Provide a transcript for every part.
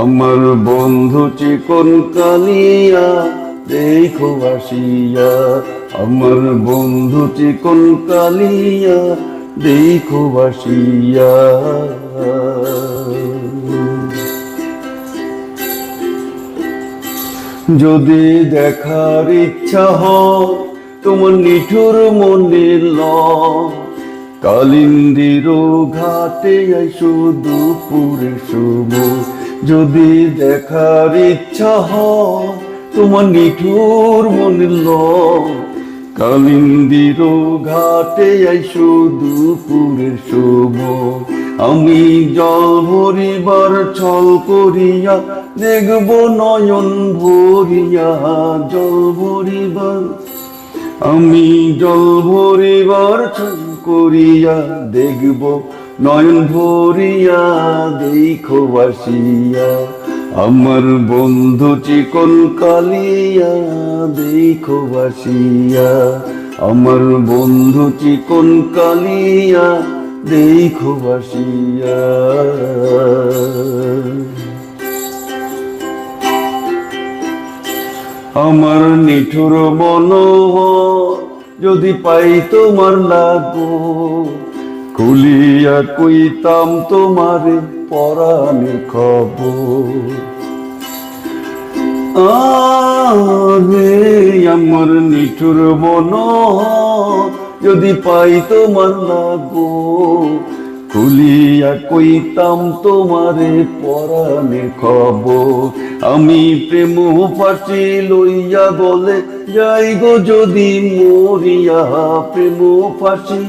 আমার বন্ধু চিকন কালিয়া, দেখো বাসিয়া আমার বন্ধু চিকন কালিয়া, দেখো বাসিয়া যদি দেখার ইচ্ছা হয়, তোমার নিঠুর মনে ল কালিন্দির ঘাটে আইসো দুপুরে সময় যদি দেখার ইচ্ছা হয়, তোমার নিঠুর মনের ল। কালিন্দির ঘাটে আইসো দুপুরের সময় আমি জল ভরিবার ছল করিয়া দেখব নয়ন ভরিয়া জল ভরিবার। আমি জল ভরিবার ছল করিয়া দেখব, নয়ন ভরিয়া দেখো বাসিয়া। আমার বন্ধু চিকন কালিয়া দেখো বাসিয়া। আমার বন্ধু চিকন কালিয়া দেখো বাসিয়া। আমার নিঠুর মনোহর যদি পাই তোমার লাগো খুলিয়া কইতাম তোমারে পরাণের খবর। আরে আমার নিঠুর মন যদি পাই তোমার লাগো খুলিয়া কইতাম তোমারে পরাণের খবর। আমি প্রেম ফাঁসি লইয়া বলে যাই গো যদি মরিয়া প্রেম ফাঁসি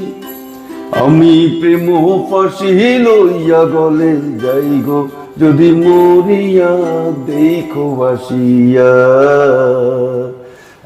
আমি প্রেম ফাঁসি লইয়া গলে যাই গো যদি মরিয়া, দেখো বাসিয়া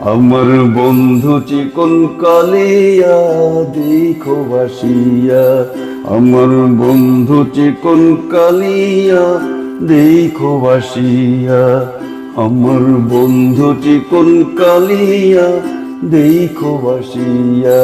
আমার বন্ধু চিকন কালিয়া, দেখো বাসিয়া। আমার বন্ধু চিকন কালিয়া, দেখো বাসিয়া। আমার বন্ধু চিকন কালিয়া, দেখো বাসিয়া।